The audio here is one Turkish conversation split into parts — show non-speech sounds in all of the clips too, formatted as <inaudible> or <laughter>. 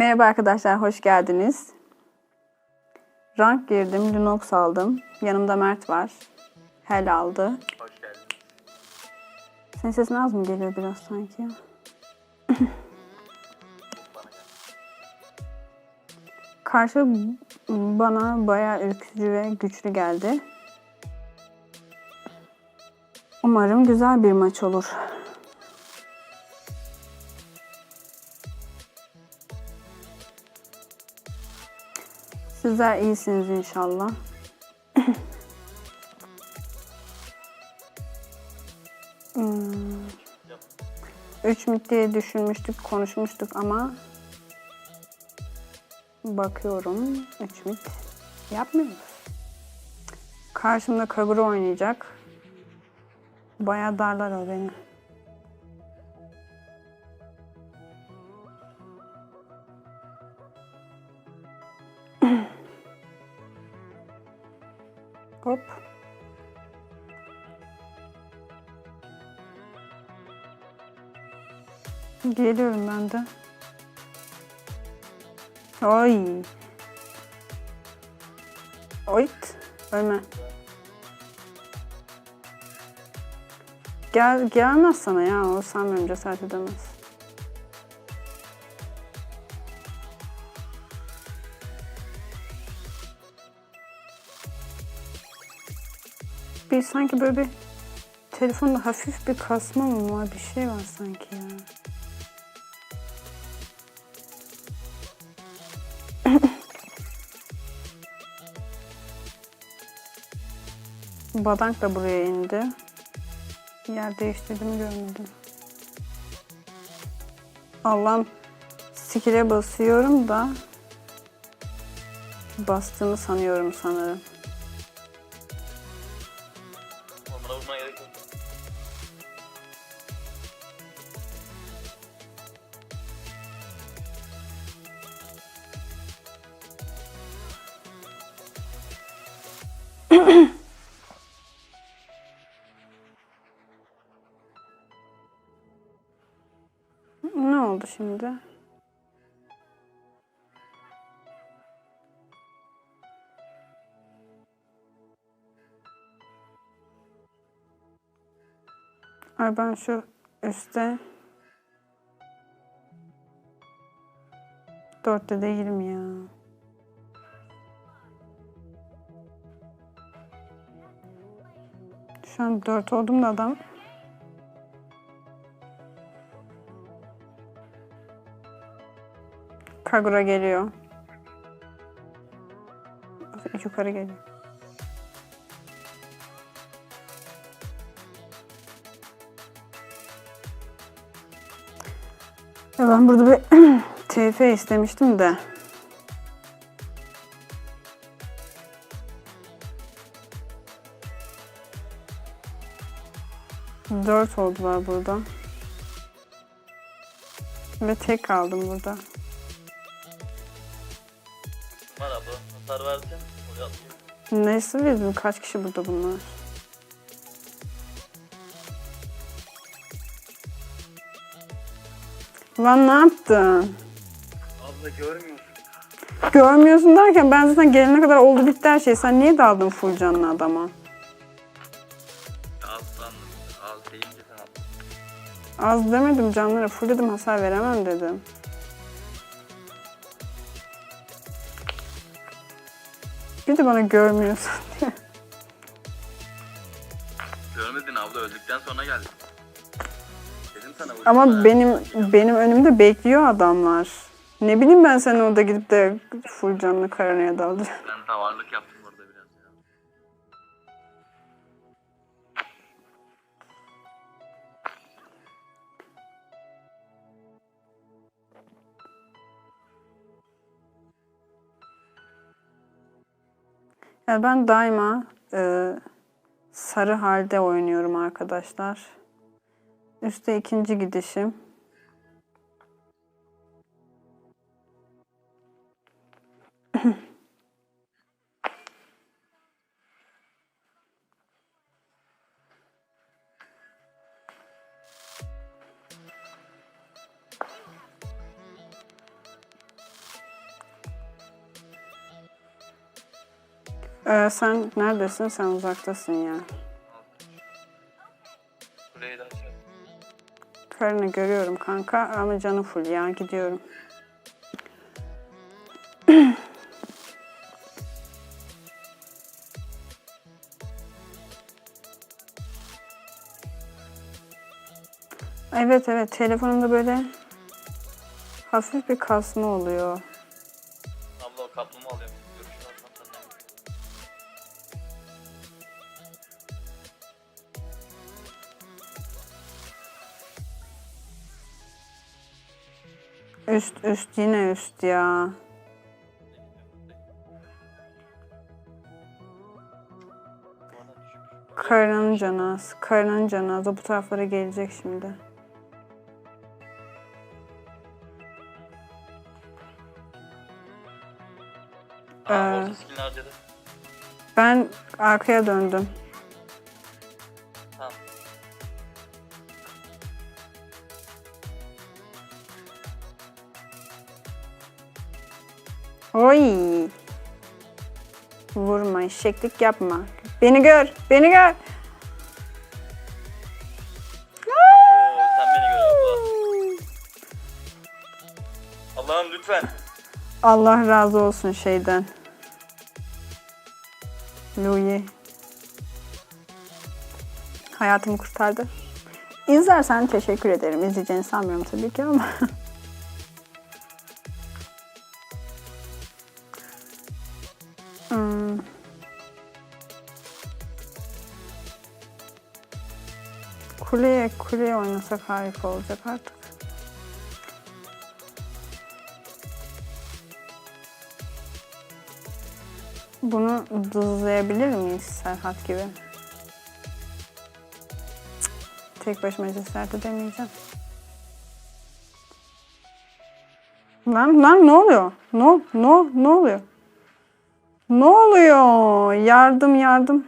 Merhaba arkadaşlar, hoş geldiniz. Rank girdim, Lunox aldım. Yanımda Mert var. Hel aldı. Hoş geldin. Senin sesin az mı geliyor biraz sanki? <laughs> Karşı bana bayağı ürkütücü ve güçlü geldi. Umarım güzel bir maç olur. Sizler iyisiniz inşallah. <clears throat> Hmm. Üç mit diye düşünmüştük, konuşmuştuk ama bakıyorum üç mit yapmıyoruz. Karşımda Kagura oynayacak. Bayağı darlar o beni. Hop. Geliyorum ben de. Oy. Oyt. Ölme. Gel, gelmez sana ya. O sanmıyorum cesaret edemez. Bir sanki böyle bir telefonda hafif bir kasma mı var? Bir şey var sanki ya. Badank da buraya indi. Yer değiştirdiğimi görmedim. Allah'ım skill'e basıyorum da bastığımı sanıyorum sanırım. Yok. Ne oldu şimdi? Ay ben şu üstte dörtte değilim ya. Şu an dört oldum da adam Kagura geliyor. Yukarı geliyor. Ben burada bir <clears throat> TF istemiştim de. Dört oldular burada. Ve tek kaldım burada. Abla. Hasar oraya atıyor. Neyse bizim kaç kişi burada bunlar? Lan ne yaptın? Abla görmüyorsun. Görmüyorsun derken ben zaten gelene kadar oldu bitti her şey. Sen niye daldın full canlı adama? Az. Az deyince sen attın. Az demedim canlara full dedim hasar veremem dedim. Bir de bana görmüyorsun <laughs> diye. Görmedin abla öldükten sonra geldi. Ama benim benim önümde bekliyor adamlar. Ne bileyim ben sen orada gidip de full canlı karanaya dalacağım. Ben tavarlık yaptım orada biraz ya. Yani ben daima e, sarı halde oynuyorum arkadaşlar. Üste ikinci gidişim. Ee, sen neredesin? Sen uzaktasın ya. Yani. Karını görüyorum kanka ama canı full ya gidiyorum. <clears throat> Evet evet telefonumda böyle hafif bir kasma oluyor. Abla o kaplumbağa alıyorum. Üst üst yine üst ya. Oradan düşmüş. Karının canı az. Karının canı az. O bu taraflara gelecek şimdi. Aa, Ee. Ben arkaya döndüm. Oy. Vurma, eşeklik yapma. Beni gör, beni gör. Oo, sen beni gör abla. Allah'ım lütfen. Allah razı olsun şeyden. Louis. Hayatımı kurtardı. İzlersen teşekkür ederim. İzleyeceğini sanmıyorum tabii ki ama. <laughs> oynasak harika olacak artık. Bunu dızlayabilir miyiz Serhat gibi? Cık, Tek başıma cesaret edemeyeceğim. Lan lan ne oluyor? No no ne oluyor? Ne oluyor? Yardım yardım.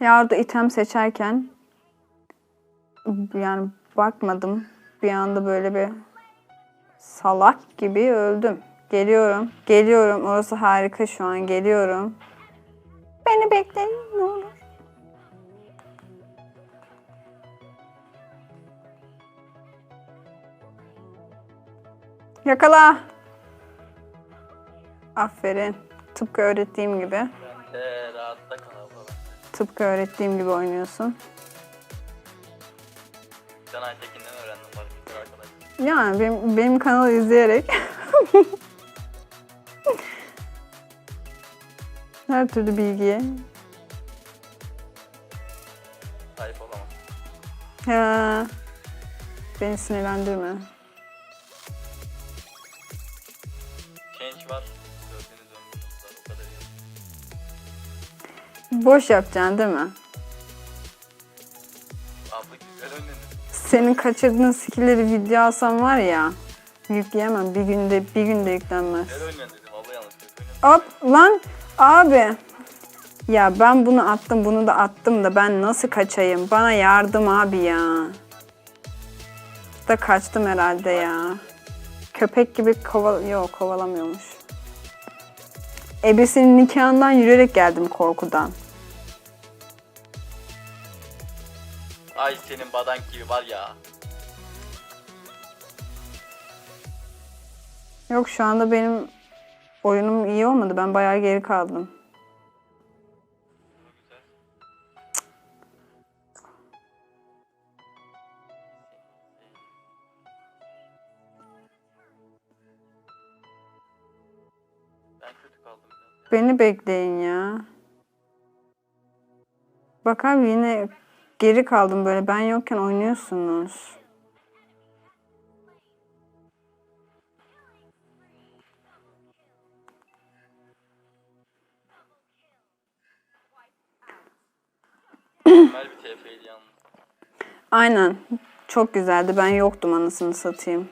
Ya orada item seçerken yani bakmadım. Bir anda böyle bir salak gibi öldüm. Geliyorum. Geliyorum. Orası harika şu an. Geliyorum. Beni bekleyin ne olur. Yakala. Aferin. Tıpkı öğrettiğim gibi. Ben de rahatta kal. Tıpkı öğrettiğim gibi oynuyorsun. Can Aytekin'den öğrendim bak bir arkadaş. Yani benim, benim kanalı izleyerek <laughs> her türlü bilgiye Sahip olamam. ha, beni sinirlendirme. Boş yapacaksın değil mi? Abla güzel oynadın. Senin kaçırdığın skill'leri video alsam var ya yükleyemem. Bir günde bir günde yüklenmez. Güzel oynadın dedim. Hop lan abi. Ya ben bunu attım bunu da attım da ben nasıl kaçayım? Bana yardım abi ya. Da kaçtım herhalde ya. Köpek gibi koval... Yok kovalamıyormuş. Ebesinin nikahından yürüyerek geldim korkudan. Ay senin badank gibi var ya. Yok şu anda benim oyunum iyi olmadı. Ben bayağı geri kaldım. Beni bekleyin ya. Bak abi yine geri kaldım böyle. Ben yokken oynuyorsunuz. Aynen. Çok güzeldi. Ben yoktum anasını satayım.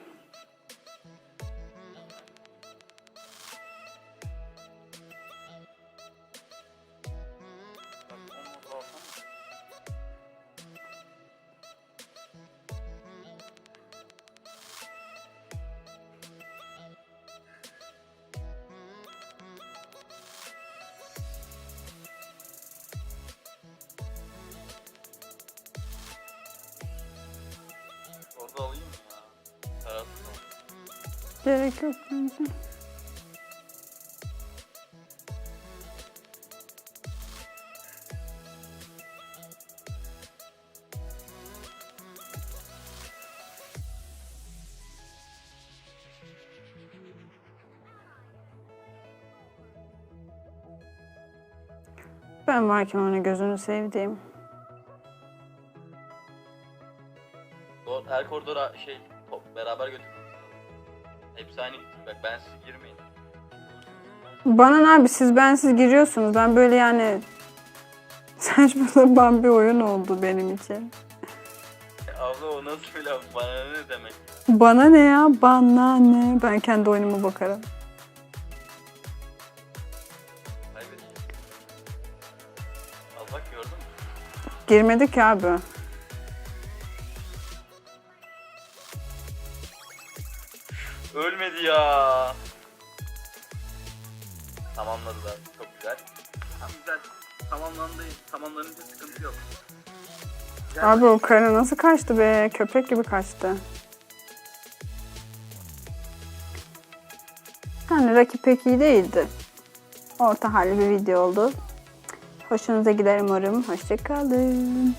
Gerek yok bence. Ben varken ona gözünü sevdiğim. Her koridora şey top beraber lazım. Hepsi aynı gitsin. Bak ben siz girmeyin. Bana ne abi siz bensiz giriyorsunuz. Ben böyle yani <laughs> saçma sapan bir oyun oldu benim için. Abla o nasıl bir laf? Bana ne demek? Bana ne ya? Bana ne? Ben kendi oyunuma bakarım. Al bak gördün mü? Girmedik ki abi. Ya. Tamamladılar. Çok güzel. Tam güzel. Tamamlandı. Tamamlanınca sıkıntı yok. Güzel. Abi o karı nasıl kaçtı be? Köpek gibi kaçtı. Yani rakip pek iyi değildi. Orta halli bir video oldu. Hoşunuza gider umarım. Hoşçakalın.